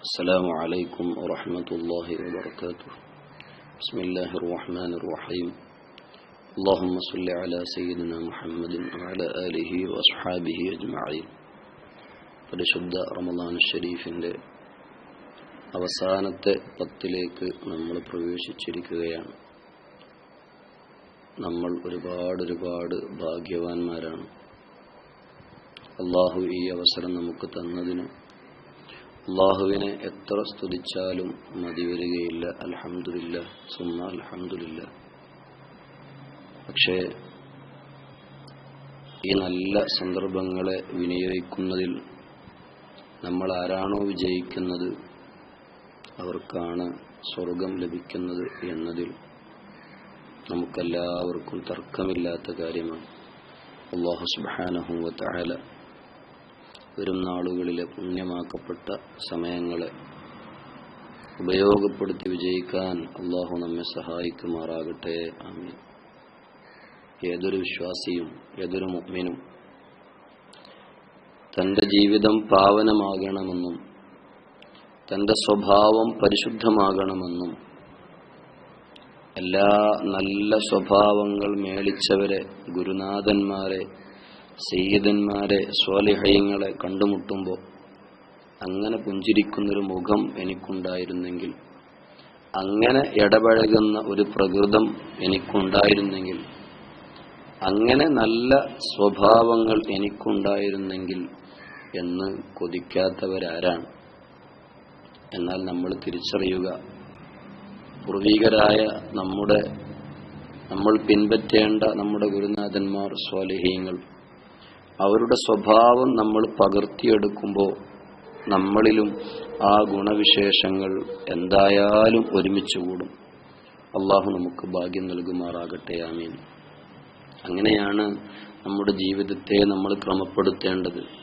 السلام عليكم ورحمة الله وبركاته بسم الله الرحمن الرحيم اللهم صل على سيدنا محمد وعلى آله وأصحابه أجمعين പരിശുദ്ധ റമദാൻ ഷരീഫിൻ്റെ അവസാനത്തെ പത്തിലേക്ക് നമ്മൾ പ്രവേശിച്ചിരിക്കുകയാണ് നമ്മൾ ഒരുപാട് ഒരുപാട് ഭാഗ്യവാന്മാരാണ് അള്ളാഹു ഈ അവസരം നമുക്ക് തന്നതിന് അള്ളാഹുവിനെ എത്ര സ്തുതിച്ചാലും മതി വരികയില്ല. അലഹമില്ല സുന്ന അലഹമില്ല പക്ഷേ ഈ നല്ല സന്ദർഭങ്ങളെ വിനിയോഗിക്കുന്നതിൽ നമ്മൾ ആരാണോ വിജയിക്കുന്നത് അവർക്കാണ് സ്വർഗം ലഭിക്കുന്നത് എന്നതിൽ നമുക്കെല്ലാവർക്കും തർക്കമില്ലാത്ത കാര്യമാണ്. അള്ളാഹു സുബാനഹുവ തആല വരും നാളുകളിലെ പുണ്യമാക്കപ്പെട്ട സമയങ്ങളെ ഉപയോഗപ്പെടുത്തി വിജയിക്കാൻ അള്ളാഹു നമ്മെ സഹായിക്കുമാറാകട്ടെ. ആമീൻ. ഏതൊരു വിശ്വാസിയും ഏതൊരു മുഗ്മിനും തന്റെ ജീവിതം പാവനമാകണമെന്നും തന്റെ സ്വഭാവം പരിശുദ്ധമാകണമെന്നും എല്ലാ നല്ല സ്വഭാവങ്ങൾ മേളിച്ചവരെ ഗുരുനാഥന്മാരെ സയ്യിദന്മാരെ സ്വാലിഹയങ്ങളെ കണ്ടുമുട്ടുമ്പോൾ അങ്ങനെ പുഞ്ചിരിക്കുന്നൊരു മുഖം എനിക്കുണ്ടായിരുന്നെങ്കിൽ അങ്ങനെ ഇടപഴകുന്ന ഒരു പ്രകൃതം എനിക്കുണ്ടായിരുന്നെങ്കിൽ അങ്ങനെ നല്ല സ്വഭാവങ്ങൾ എനിക്കുണ്ടായിരുന്നെങ്കിൽ എന്ന് കൊതിക്കാത്തവരാരാണ്. എന്നാൽ നമ്മൾ തിരിച്ചറിയുക പൂർവികരായ നമ്മുടെ നമ്മൾ പിൻപറ്റേണ്ട നമ്മുടെ ഗുരുനാഥന്മാർ സ്വാലിഹീങ്ങൾ അവരുടെ സ്വഭാവം നമ്മൾ പകർത്തിയെടുക്കുമ്പോൾ നമ്മളിലും ആ ഗുണവിശേഷങ്ങൾ എന്തായാലും ഒരുമിച്ച് കൂടും. അള്ളാഹു നമുക്ക് ഭാഗ്യം നൽകുമാറാകട്ടെ ആമീൻ. അങ്ങനെയാണ് നമ്മുടെ ജീവിതത്തെ നമ്മൾ ക്രമപ്പെടുത്തേണ്ടത്.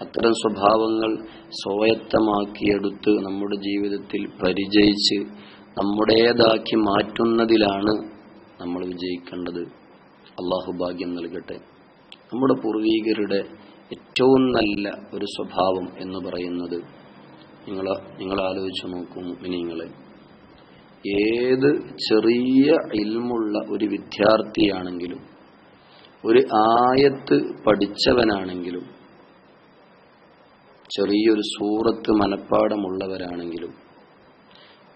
അത്തരം സ്വഭാവങ്ങൾ സ്വായത്തമാക്കിയെടുത്ത് നമ്മുടെ ജീവിതത്തിൽ പരിചയിച്ച് നമ്മുടേതാക്കി മാറ്റുന്നതിലാണ് നമ്മൾ വിജയിക്കേണ്ടത്. അള്ളാഹു ഭാഗ്യം നൽകട്ടെ. നമ്മുടെ പൂർവീകരുടെ ഏറ്റവും നല്ല ഒരു സ്വഭാവം എന്ന് പറയുന്നത് നിങ്ങൾ നിങ്ങൾ ആലോചിച്ച് നോക്കും മിനിങ്ങളെ ഏത് ചെറിയ ഇൽമുള്ള ഒരു വിദ്യാർത്ഥിയാണെങ്കിലും ഒരു ആയത്ത് പഠിച്ചവനാണെങ്കിലും ചെറിയൊരു സൂറത്ത് മനപ്പാടമുള്ളവരാണെങ്കിലും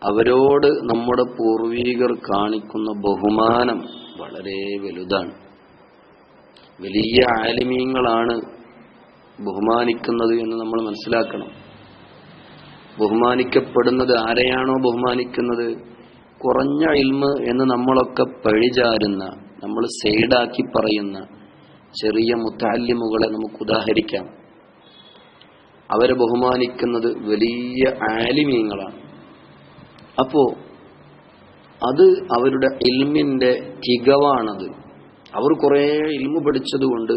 അവരോട് നമ്മുടെ പൂർവീകർ കാണിക്കുന്ന ബഹുമാനം വളരെ വലുതാണ്. വലിയ ആലിമീങ്ങളാണ് ബഹുമാനിക്കുന്നത് എന്ന് നമ്മൾ മനസ്സിലാക്കണം. ബഹുമാനിക്കപ്പെടുന്നത് ആരെയാണോ ബഹുമാനിക്കുന്നത്? കുറഞ്ഞ ഇൽമ് എന്ന് നമ്മളൊക്കെ പഴിചാരുന്ന നമ്മൾ സൈഡാക്കി പറയുന്ന ചെറിയ മുത്താലിമുകളെ നമുക്ക് ഉദാഹരിക്കാം. അവരെ ബഹുമാനിക്കുന്നത് വലിയ ആലിമീങ്ങളാണ്. അപ്പോ അത് അവരുടെ ഇൽമിന്റെ തികവാണത്. അവർ കുറേ ഇൽമു പഠിച്ചതുകൊണ്ട്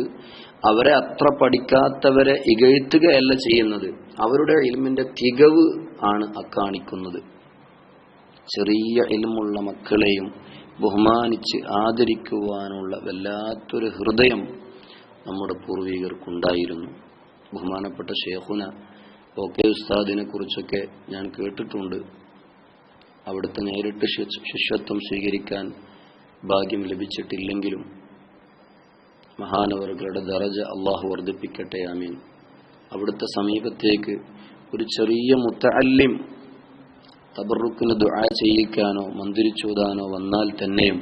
അവരെ അത്ര പഠിക്കാത്തവരെ ഇകഴ്ത്തുകയല്ല ചെയ്യുന്നത്. അവരുടെ ഇൽമിന്റെ തികവ് ആണ് അക്കാണിക്കുന്നത് ചെറിയ ഇൽമുള്ള മക്കളെയും ബഹുമാനിച്ച് ആദരിക്കുവാനുള്ള വല്ലാത്തൊരു ഹൃദയം നമ്മുടെ പൂർവികർക്കുണ്ടായിരുന്നു. ബഹുമാനപ്പെട്ട ഷേഖുന ഓക്കെ ഉസ്താദിനെ കുറിച്ചൊക്കെ ഞാൻ കേട്ടിട്ടുണ്ട്. അവിടുത്തെ നേരിട്ട് ശിഷ്യത്വം സ്വീകരിക്കാൻ ഭാഗ്യം ലഭിച്ചിട്ടില്ലെങ്കിലും മഹാനവറുകളുടെ ദറജ അള്ളാഹു വർദ്ധിപ്പിക്കട്ടെ ആമീൻ. അവിടുത്തെ സമീപത്തേക്ക് ഒരു ചെറിയ മുത്തഅല്ലിം തബറുക്കിന് ദുആ ചെയ്യിക്കാനോ മന്ദിരിച്ചൂതാനോ വന്നാൽ തന്നെയും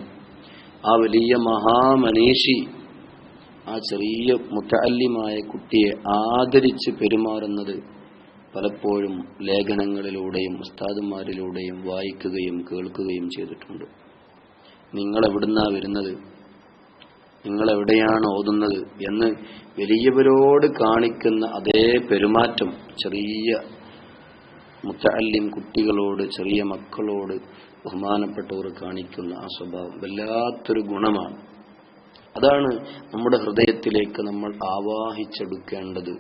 ആ വലിയ മഹാമനീഷി ആ ചെറിയ മുത്തല്ലിമായ കുട്ടിയെ ആദരിച്ച് പെരുമാറുന്നത് പലപ്പോഴും ലേഖനങ്ങളിലൂടെയും ഉസ്താദുമാരിലൂടെയും വായിക്കുകയും കേൾക്കുകയും ചെയ്തിട്ടുണ്ട്. നിങ്ങൾ എവിടുന്നാ വരുന്നത്? നിങ്ങൾ എവിടെയാണ് ഓതുന്നത് എന്ന് വലിയവരോട് കാണിക്കുന്ന അതേ പെരുമാറ്റം ചെറിയ മുത്തല്ലിം കുട്ടികളോട് ചെറിയ മക്കളോട് ബഹുമാനപ്പെട്ടവർ കാണിക്കുന്ന ആ സ്വഭാവം വല്ലാത്തൊരു ഗുണമാണ്. അതാണ് നമ്മുടെ ഹൃദയത്തിലേക്ക് നമ്മൾ ആവാഹിച്ചെടുക്കേണ്ടത്.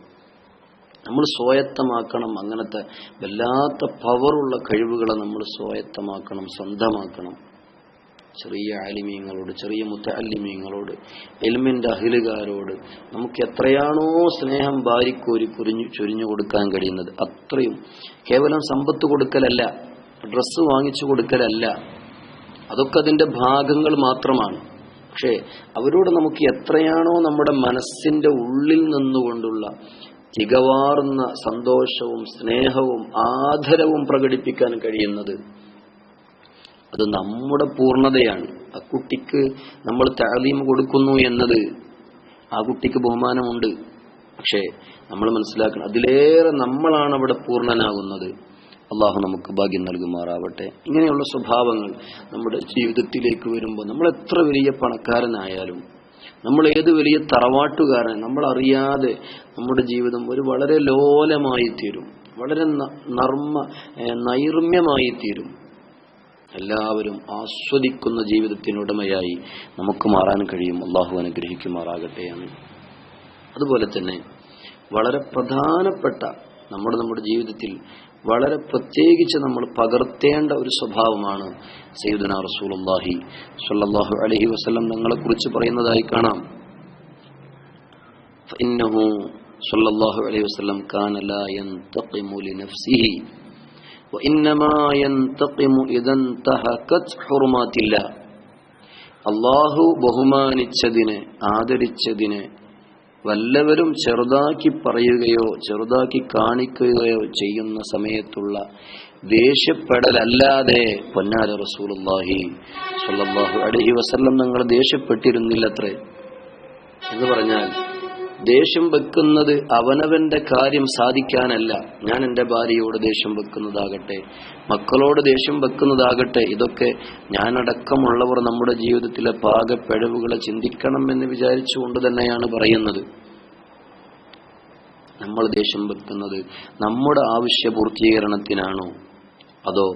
നമ്മൾ സ്വായത്തമാക്കണം. അങ്ങനത്തെ വല്ലാത്ത പവറുള്ള കഴിവുകളെ നമ്മൾ സ്വായത്തമാക്കണം സ്വന്തമാക്കണം. ചെറിയ ആലിമീങ്ങളോട് ചെറിയ മുത്തല്ലിമീങ്ങളോട് എൽമിന്റെ അഹിലുകാരോട് നമുക്ക് എത്രയാണോ സ്നേഹം ഭാര്യക്കോരി കുരിഞ്ഞു ചൊരിഞ്ഞു കൊടുക്കാൻ കഴിയുന്നത് അത്രയും. കേവലം സമ്പത്ത് കൊടുക്കലല്ല ഡ്രസ്സ് വാങ്ങിച്ചു കൊടുക്കലല്ല. അതൊക്കെ അതിന്റെ ഭാഗങ്ങൾ മാത്രമാണ്. പക്ഷേ അവരോട് നമുക്ക് എത്രയാണോ നമ്മുടെ മനസ്സിന്റെ ഉള്ളിൽ നിന്നുകൊണ്ടുള്ള തികവാർന്ന സന്തോഷവും സ്നേഹവും ആദരവും പ്രകടിപ്പിക്കാൻ കഴിയുന്നത് അത് നമ്മുടെ പൂർണതയാണ്. ആ കുട്ടിക്ക് നമ്മൾ താലീം കൊടുക്കുന്നു എന്നത് ആ കുട്ടിക്ക് ബഹുമാനമുണ്ട്. പക്ഷേ നമ്മൾ മനസ്സിലാക്കണം അതിലേറെ നമ്മളാണ് അവിടെ പൂർണനാകുന്നത്. അള്ളാഹു നമുക്ക് ഭാഗ്യം നൽകുമാറാവട്ടെ. ഇങ്ങനെയുള്ള സ്വഭാവങ്ങൾ നമ്മുടെ ജീവിതത്തിലേക്ക് വരുമ്പോൾ നമ്മൾ എത്ര വലിയ പണക്കാരനായാലും നമ്മൾ ഏത് വലിയ തറവാട്ടുകാരൻ നമ്മൾ അറിയാതെ നമ്മുടെ ജീവിതം ഒരു വളരെ ലോലമായി തീരും വളരെ നർമ്മ നൈർമ്യമായി തീരും എല്ലാവരും ആസ്വദിക്കുന്ന ജീവിതത്തിനുടമയായി നമുക്ക് മാറാൻ കഴിയും. അള്ളാഹു അനുഗ്രഹിക്കുമാറാകട്ടെ. എന്ന് അതുപോലെ തന്നെ വളരെ പ്രധാനപ്പെട്ട നമ്മുടെ നമ്മുടെ ജീവിതത്തിൽ വളരെ പ്രത്യേകിച്ച് നമ്മൾ പകർത്തേണ്ട ഒരു സ്വഭാവമാണ് സയ്യിദുന റസൂലുള്ളാഹി സ്വല്ലല്ലാഹു അലൈഹി വസല്ലം തങ്ങളെക്കുറിച്ച് പറയുന്നതായി കാണാം. ഇന്നഹു സ്വല്ലല്ലാഹു അലൈഹി വസല്ലം കാന ലാ ലിനഫ്സിഹി അള്ളാഹു ബഹുമാനിച്ചതിന് ആദരിച്ചതിന് വല്ലവരും ചെറുതാക്കി പറയുകയോ ചെറുതാക്കി കാണിക്കുകയോ ചെയ്യുന്ന സമയത്തുള്ള ദേഷ്യപ്പെടലല്ലാതെ പൊന്നാര റസൂലുള്ളാഹി സ്വല്ലല്ലാഹു അലൈഹി വസല്ലം നിങ്ങൾ ദേഷ്യപ്പെട്ടിരുന്നില്ലത്രേ. എന്ന് പറഞ്ഞാൽ ദേഷ്യം വെക്കുന്നത് അവനവന്റെ കാര്യം സാധിക്കാനല്ല. ഞാൻ എന്റെ ഭാര്യയോട് ദേഷ്യം വെക്കുന്നതാകട്ടെ മക്കളോട് ദേഷ്യം വെക്കുന്നതാകട്ടെ ഇതൊക്കെ ഞാനടക്കമുള്ളവർ നമ്മുടെ ജീവിതത്തിലെ പാകപ്പിഴവുകളെ ചിന്തിക്കണം എന്ന് വിചാരിച്ചുകൊണ്ട് തന്നെയാണ് പറയുന്നത്. നമ്മൾ ദേഷ്യം വെക്കുന്നത് നമ്മുടെ ആവശ്യ പൂർത്തീകരണത്തിനാണോ? അതോ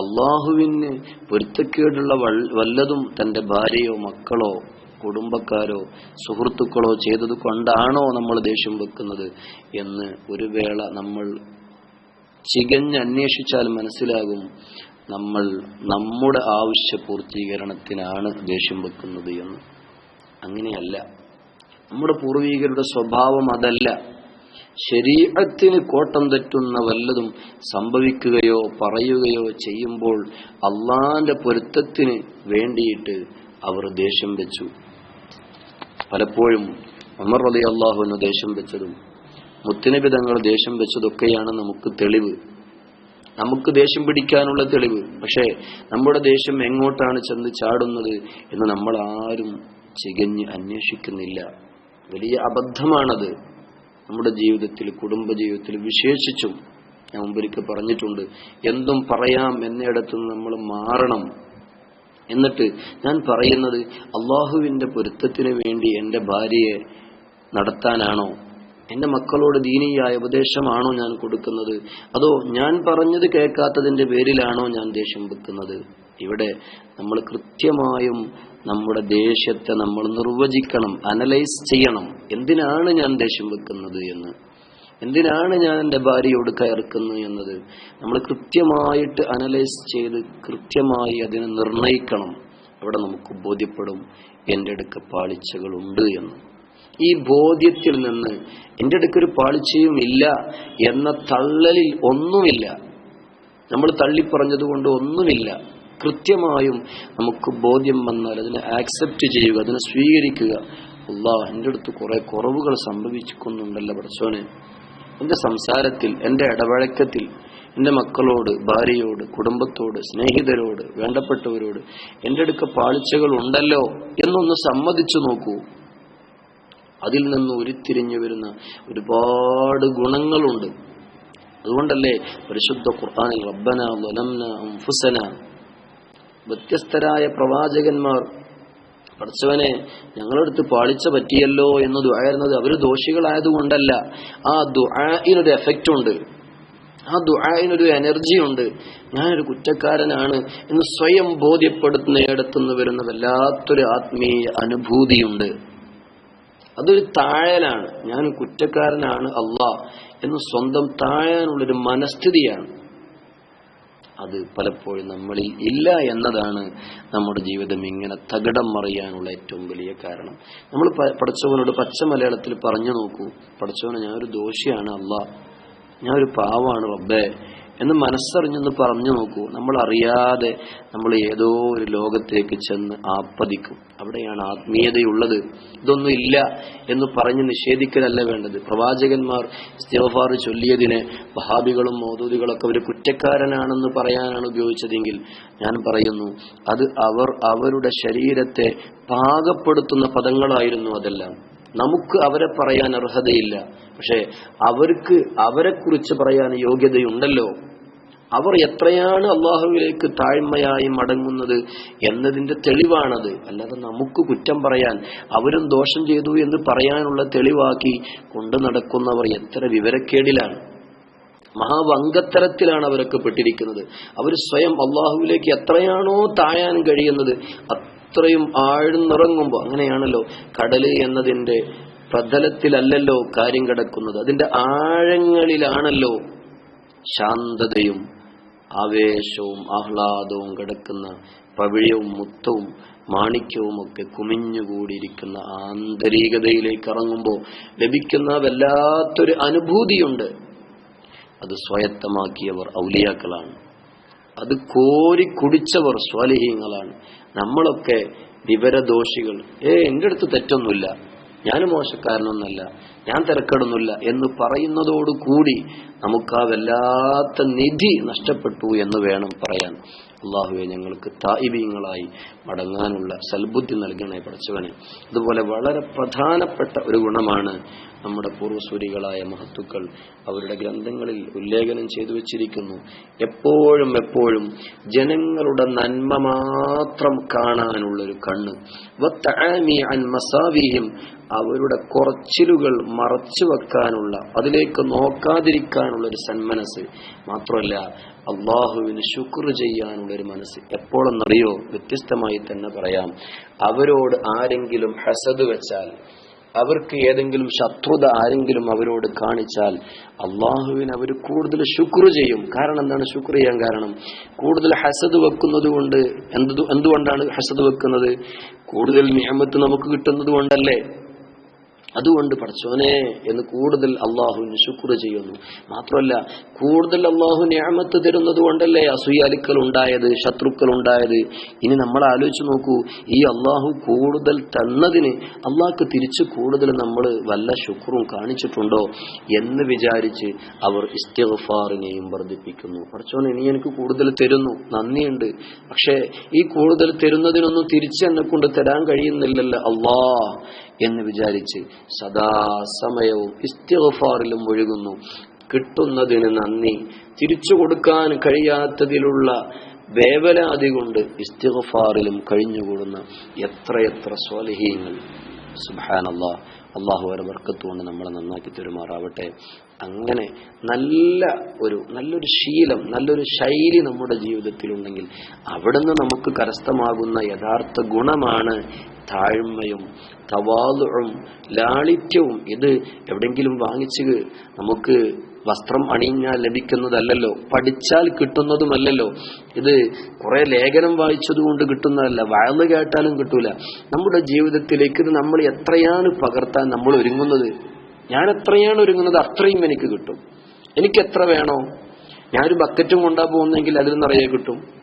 അള്ളാഹുവിന് പൊരുത്തക്കേടുള്ള വല്ലതും തന്റെ ഭാര്യയോ മക്കളോ കുടുംബക്കാരോ സുഹൃത്തുക്കളോ ചെയ്തത് കൊണ്ടാണോ നമ്മൾ ദേഷ്യം വെക്കുന്നത് എന്ന് ഒരു വേള നമ്മൾ ചികഞ്ഞ് അന്വേഷിച്ചാൽ മനസ്സിലാകും നമ്മൾ നമ്മുടെ ആവശ്യ പൂർത്തീകരണത്തിനാണ് ദേഷ്യം വെക്കുന്നത് എന്ന്. അങ്ങനെയല്ല. നമ്മുടെ പൂർവീകരുടെ സ്വഭാവം അതല്ല. ശരീരത്തിന് കോട്ടം തെറ്റുന്ന വല്ലതും സംഭവിക്കുകയോ പറയുകയോ ചെയ്യുമ്പോൾ അള്ളാന്റെ പൊരുത്തത്തിന് വേണ്ടിയിട്ട് അവർ ദേഷ്യം വെച്ചു. പലപ്പോഴും ഉമർ അള്ളാഹു അള്ളാഹുവിന് ദേഷ്യം വെച്ചതും മുത്തുനബി തങ്ങൾ ദേഷ്യം വെച്ചതൊക്കെയാണ് നമുക്ക് തെളിവ്. നമുക്ക് ദേഷ്യം പിടിക്കാനുള്ള തെളിവ്. പക്ഷേ നമ്മുടെ ദേഷ്യം എങ്ങോട്ടാണ് ചെന്ന് ചാടുന്നത് എന്ന് നമ്മൾ ആരും ചികഞ്ഞ് അന്വേഷിക്കുന്നില്ല. വലിയ അബദ്ധമാണത്. നമ്മുടെ ജീവിതത്തിൽ കുടുംബ ജീവിതത്തിൽ വിശേഷിച്ചും ഞാൻ മുമ്പൊരിക്കൽ പറഞ്ഞിട്ടുണ്ട് എന്തും പറയാം എന്നിടത്തുനിന്ന് നമ്മൾ മാറണം. എന്നിട്ട് ഞാൻ പറയുന്നത് അള്ളാഹുവിന്റെ പൊരുത്തത്തിന് വേണ്ടി എന്റെ ഭാര്യയെ നടത്താനാണോ? എന്റെ മക്കളോട് ദീനീയായ ഉപദേശമാണോ ഞാൻ കൊടുക്കുന്നത്? അതോ ഞാൻ പറഞ്ഞത് കേൾക്കാത്തതിന്റെ പേരിലാണോ ഞാൻ ദേഷ്യം വെക്കുന്നത്? ഇവിടെ നമ്മൾ കൃത്യമായും നമ്മുടെ ദേഷ്യത്തെ നമ്മൾ നിർവചിക്കണം അനലൈസ് ചെയ്യണം. എന്തിനാണ് ഞാൻ ദേഷ്യം വെക്കുന്നത് എന്ന്? എന്തിനാണ് ഞാൻ എന്റെ ഭാര്യയോട് കയർക്കുന്നത് എന്നത്? നമ്മൾ കൃത്യമായിട്ട് അനലൈസ് ചെയ്ത് കൃത്യമായി അതിനെ നിർണയിക്കണം അവിടെ നമുക്ക് ബോധ്യപ്പെടും എന്റെ അടുക്ക പാളിച്ചകളുണ്ട് എന്ന്. ഈ ബോധ്യത്തിൽ നിന്ന് എന്റെ അടുക്കൊരു പാളിച്ചയും ഇല്ല എന്ന തള്ളലിൽ ഒന്നുമില്ല. നമ്മൾ തള്ളിപ്പറഞ്ഞതുകൊണ്ട് ഒന്നുമില്ല. കൃത്യമായും നമുക്ക് ബോധ്യം വന്നാൽ അതിനെ ആക്സെപ്റ്റ് ചെയ്യുക അതിനെ സ്വീകരിക്കുക. അള്ളാഹ് എന്റെ അടുത്ത് കുറെ കുറവുകൾ സംഭവിക്കുന്നുണ്ടല്ലോ പടച്ചോനെ എന്റെ സംസാരത്തിൽ എന്റെ ഇടവഴക്കത്തിൽ എന്റെ മക്കളോട് ഭാര്യയോട് കുടുംബത്തോട് സ്നേഹിതരോട് വേണ്ടപ്പെട്ടവരോട് എന്റെ അടുക്ക പാളിച്ചകൾ ഉണ്ടല്ലോ എന്നൊന്ന് സമ്മതിച്ചു നോക്കൂ. അതിൽ നിന്ന് ഉരുത്തിരിഞ്ഞു വരുന്ന ഒരുപാട് ഗുണങ്ങളുണ്ട്. അതുകൊണ്ടല്ലേ പരിശുദ്ധ ഖുർആാനിൽ റബ്ബന വലംന അൻഫുസന വ്യത്യസ്തരായ പ്രവാചകന്മാർ പഠിച്ചവനെ ഞങ്ങളെടുത്ത് പാളിച്ച പറ്റിയല്ലോ എന്ന് ദുആയിരുന്നത് അവർ ദോഷികളായതുകൊണ്ടല്ല. ആ ദുആയിനൊരു എഫക്റ്റ് ഉണ്ട് ആ ദുആയിനൊരു എനർജി ഉണ്ട് ഞാനൊരു കുറ്റക്കാരനാണ് എന്ന് സ്വയം ബോധ്യപ്പെടുത്തുന്നിടത്തുനിന്ന് വരുന്ന വല്ലാത്തൊരു ആത്മീയ അനുഭൂതിയുണ്ട്. അതൊരു താഴലാണ്. ഞാൻ കുറ്റക്കാരനാണ് അള്ളാ എന്ന് സ്വന്തം താഴാനുള്ളൊരു മനസ്ഥിതിയാണ്. അത് പലപ്പോഴും നമ്മളിൽ ഇല്ല എന്നതാണ് നമ്മുടെ ജീവിതം ഇങ്ങനെ തകിടം മറിയാനുള്ള ഏറ്റവും വലിയ കാരണം. നമ്മൾ പഠിച്ചവനോട് പച്ച മലയാളത്തിൽ പറഞ്ഞു നോക്കൂ. പഠിച്ചവന് ഞാനൊരു ദോഷിയാണ് അല്ല ഞാനൊരു പാവാണ് റബ്ബേ. എന്ന് മനസ്സറിഞ്ഞൊന്ന് പറഞ്ഞു നോക്കൂ. നമ്മൾ അറിയാതെ നമ്മൾ ഏതോ ഒരു ലോകത്തേക്ക് ചെന്ന് ആപ്പതിക്കും. അവിടെയാണ് ആത്മീയതയുള്ളത്. ഇതൊന്നും ഇല്ല എന്ന് പറഞ്ഞ് നിഷേധിക്കലല്ല വേണ്ടത്. പ്രവാചകന്മാർ ഇസ്തിഗ്ഫാർ ചൊല്ലിയതിനെ വഹാബികളും മൗദൂദികളൊക്കെ ഒരു കുറ്റക്കാരനാണെന്ന് പറയാനാണ് ഉപയോഗിച്ചതെങ്കിൽ ഞാൻ പറയുന്നു അത് അവർ അവരുടെ ശരീരത്തെ പാകപ്പെടുത്തുന്ന പദങ്ങളായിരുന്നു അതെല്ലാം. നമുക്ക് അവരെ പറയാൻ അർഹതയില്ല. പക്ഷെ അവർക്ക് അവരെ കുറിച്ച് പറയാൻ യോഗ്യതയുണ്ടല്ലോ. അവർ എത്രയാണ് അള്ളാഹുവിലേക്ക് താഴ്മയായി മടങ്ങുന്നത് എന്നതിന്റെ തെളിവാണത്. അല്ലാതെ നമുക്ക് കുറ്റം പറയാൻ അവരും ദോഷം ചെയ്തു എന്ന് പറയാനുള്ള തെളിവാക്കി കൊണ്ടു നടക്കുന്നവർ എത്ര വിവരക്കേടിലാണ്. മഹാവങ്കത്തരത്തിലാണ് അവരൊക്കെ പെട്ടിരിക്കുന്നത്. അവർ സ്വയം അള്ളാഹുവിലേക്ക് എത്രയാണോ താഴാൻ കഴിയുന്നത് അത്രയും ആഴ്ന്നിറങ്ങുമ്പോൾ അങ്ങനെയാണല്ലോ കടൽ എന്നതിന്റെ പ്രതലത്തിലല്ലല്ലോ കാര്യം കിടക്കുന്നത്. അതിന്റെ ആഴങ്ങളിലാണല്ലോ ശാന്തതയും ആവേശവും ആഹ്ലാദവും കിടക്കുന്ന പവിഴവും മുത്തവും മാണിക്യവും ഒക്കെ കുമിഞ്ഞുകൂടിയിരിക്കുന്ന ആന്തരികതയിലേക്ക് ഇറങ്ങുമ്പോൾ ലഭിക്കുന്ന വല്ലാത്തൊരു അനുഭൂതിയുണ്ട്. അത് സ്വായത്തമാക്കിയവർ ഔലിയാക്കളാണ്. അത് കോരി കുടിച്ചവർ സ്വാലിഹീങ്ങളാണ്. നമ്മളൊക്കെ വിവരദോഷികൾ. ഏ എന്റെ അടുത്ത് തെറ്റൊന്നുമില്ല. ഞാൻ മോശക്കാരനൊന്നല്ല ഞാൻ തിരക്കെടുന്നില്ല എന്ന് പറയുന്നതോടുകൂടി നമുക്ക് ആ വല്ലാത്ത നിധി നഷ്ടപ്പെട്ടു എന്ന് വേണം പറയാൻ. അള്ളാഹുവെ ഞങ്ങൾക്ക് തായിബീങ്ങളായി മടങ്ങാനുള്ള സൽബുദ്ധി നൽകണേ പഠിച്ചവനെ. അതുപോലെ വളരെ പ്രധാനപ്പെട്ട ഒരു ഗുണമാണ് നമ്മുടെ പൂർവസൂരികളായ മഹത്തുക്കൾ അവരുടെ ഗ്രന്ഥങ്ങളിൽ ഉല്ലേഖനം ചെയ്തു വച്ചിരിക്കുന്നു. എപ്പോഴും എപ്പോഴും ജനങ്ങളുടെ നന്മ മാത്രം കാണാനുള്ളൊരു കണ്ണ്. മസാവിയും അവരുടെ കുറച്ചിലുകൾ മറച്ചു വെക്കാനുള്ള അതിലേക്ക് നോക്കാതിരിക്കാനുള്ള ഒരു സന്മനസ് മാത്രമല്ല അള്ളാഹുവിന് ശുക്ർ ചെയ്യാനുള്ള ഒരു മനസ്സ് എപ്പോഴെന്നറിയോ? വ്യത്യസ്തമായി തന്നെ പറയാം. അവരോട് ആരെങ്കിലും ഹസദ് വെച്ചാൽ അവർക്ക് ഏതെങ്കിലും ശത്രുത ആരെങ്കിലും അവരോട് കാണിച്ചാൽ അള്ളാഹുവിന് അവർ കൂടുതൽ ശുക്ർ ചെയ്യും. കാരണം എന്താണ് ശുക്ർ ചെയ്യാൻ കാരണം? കൂടുതൽ ഹസദ് വെക്കുന്നത് കൊണ്ട് എന്ത് എന്തുകൊണ്ടാണ് ഹസദ് വെക്കുന്നത്? കൂടുതൽ നിയമത്ത് നമുക്ക് കിട്ടുന്നത് കൊണ്ടല്ലേ? അതുകൊണ്ട് പഠിച്ചോനെ എന്ന് കൂടുതൽ അള്ളാഹുവിന് ശുക്ർ ചെയ്യുന്നു. മാത്രമല്ല കൂടുതൽ അള്ളാഹു ഞാമത്ത് തരുന്നത് കൊണ്ടല്ലേ അസൂയാലുക്കൾ ഉണ്ടായത് ശത്രുക്കൾ ഉണ്ടായത്? ഇനി നമ്മൾ ആലോചിച്ച് നോക്കൂ ഈ അള്ളാഹു കൂടുതൽ തന്നതിന് അള്ളാഹ്ക്ക് തിരിച്ച് കൂടുതൽ നമ്മൾ വല്ല ശുക്രും കാണിച്ചിട്ടുണ്ടോ എന്ന് വിചാരിച്ച് അവർ ഇസ്തിഫാറിനെയും വർദ്ധിപ്പിക്കുന്നു. പഠിച്ചോനെ ഇനി എനിക്ക് കൂടുതൽ തരുന്നു നന്ദിയുണ്ട്. പക്ഷേ ഈ കൂടുതൽ തരുന്നതിനൊന്നും തിരിച്ച് എന്നെ കൊണ്ട് തരാൻ കഴിയുന്നില്ലല്ലോ അള്ളാ. എന്ന് വിചാരിച്ച് സദാസമയവും ഇസ്തിഫാറിലും ഒഴുകുന്നു. കിട്ടുന്നതിന് നന്ദി. തിരിച്ചു കൊടുക്കാൻ കഴിയാത്തതിലുള്ള വേവലാതി കൊണ്ട് ഇസ്തിഫാറിലും കഴിഞ്ഞുകൂടുന്ന എത്രയെത്ര സ്വാലിഹീങ്ങൾ. സുബാനല്ലാ അള്ളാഹു വരെ വർക്കത്തുകൊണ്ട് നമ്മളെ നന്നാക്കി തെരുമാറാവട്ടെ. അങ്ങനെ നല്ല ഒരു നല്ലൊരു ശീലം നല്ലൊരു ശൈലി നമ്മുടെ ജീവിതത്തിലുണ്ടെങ്കിൽ അവിടുന്ന് നമുക്ക് കരസ്ഥമാകുന്ന യഥാർത്ഥ ഗുണമാണ് താഴ്മയും തവാതും ലാളിത്യവും ഇത് എവിടെങ്കിലും വാങ്ങിച്ച് നമുക്ക് വസ്ത്രം അണിഞ്ഞാൽ ലഭിക്കുന്നതല്ലല്ലോ പഠിച്ചാൽ കിട്ടുന്നതുമല്ലല്ലോ. ഇത് കുറെ ലേഖനം വായിച്ചതുകൊണ്ട് കിട്ടുന്നതല്ല വയൽ കേട്ടാലും കിട്ടൂല. നമ്മുടെ ജീവിതത്തിലേക്ക് ഇത് നമ്മൾ എത്രയാണ് പകർത്താൻ നമ്മൾ ഒരുങ്ങുന്നത്? ഞാൻ എത്രയാണ് ഒരുങ്ങുന്നത്? അത്രയും എനിക്ക് കിട്ടും. എനിക്ക് എത്ര വേണോ? ഞാനൊരു ബക്കറ്റും കൊണ്ടാ പോകുന്നെങ്കിൽ അതിൽ നിറയെ കിട്ടും.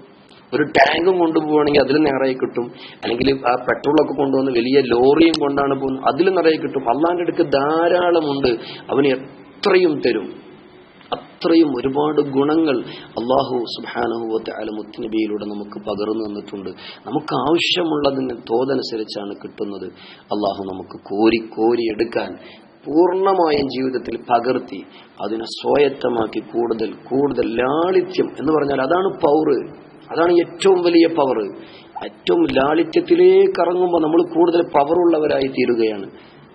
ഒരു ടാങ്കും കൊണ്ടുപോവുകയാണെങ്കിൽ അതിൽ നിറയെ കിട്ടും. അല്ലെങ്കിൽ ആ പെട്രോളൊക്കെ കൊണ്ടുവന്ന് വലിയ ലോറിയും കൊണ്ടാണ് പോകുന്നത് അതിൽ നിറയെ കിട്ടും. അള്ളാന്റെ അടുക്ക് ധാരാളമുണ്ട്. അവന് എത്രയും തരും. അത്രയും ഒരുപാട് ഗുണങ്ങൾ അള്ളാഹു സുബാനഹുവത്തെ അല മുത്തുനബിയിലൂടെ നമുക്ക് പകർന്നു തന്നിട്ടുണ്ട്. നമുക്ക് ആവശ്യമുള്ളതിന് തോതനുസരിച്ചാണ് കിട്ടുന്നത്. അള്ളാഹു നമുക്ക് കോരി കോരി എടുക്കാൻ പൂർണമായും ജീവിതത്തിൽ പകർത്തി അതിനെ സ്വായത്തമാക്കി കൂടുതൽ കൂടുതൽ ലാളിത്യം എന്ന് പറഞ്ഞാൽ അതാണ് പവറ് അതാണ് ഏറ്റവും വലിയ പവർ ഏറ്റവും ലാളിത്യത്തിലേക്ക് ഇറങ്ങുമ്പോൾ നമ്മൾ കൂടുതൽ പവറുള്ളവരായി തീരുകയാണ്.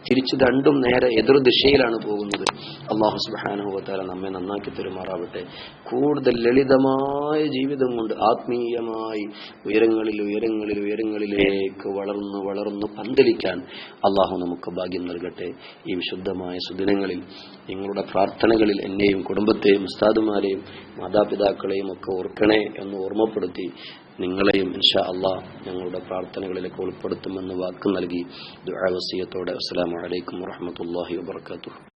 തിരിച്ച് രണ്ടും നേരെ എതിർ ദിശയിലാണ് പോകുന്നത്. അള്ളാഹു സുബാനുഭവത്താല നമ്മെ നന്നാക്കി പെരുമാറാവട്ടെ കൂടുതൽ ലളിതമായ ജീവിതം കൊണ്ട് ആത്മീയമായി ഉയരങ്ങളിൽ ഉയരങ്ങളിൽ ഉയരങ്ങളിലേക്ക് വളർന്നു വളർന്നു പന്തലിക്കാൻ അള്ളാഹു നമുക്ക് ഭാഗ്യം നൽകട്ടെ. ഈ വിശുദ്ധമായ സുദിനങ്ങളിൽ നിങ്ങളുടെ പ്രാർത്ഥനകളിൽ എന്നെയും കുടുംബത്തെയും ഉസ്താദുമാരെയും മാതാപിതാക്കളെയും ഒക്കെ ഓർക്കണേ എന്ന് ഓർമ്മപ്പെടുത്തി നിങ്ങളെയും ഇൻഷാ അള്ളാഹ് ഞങ്ങളുടെ പ്രാർത്ഥനകളിലേക്ക് ഉൾപ്പെടുത്തുമെന്ന് വാക്ക് നൽകി. ദുആ വസിയത്തോടെ. അസ്സലാമു അലൈക്കും വറഹ്മത്തുള്ളാഹി വബറകാതുഹു.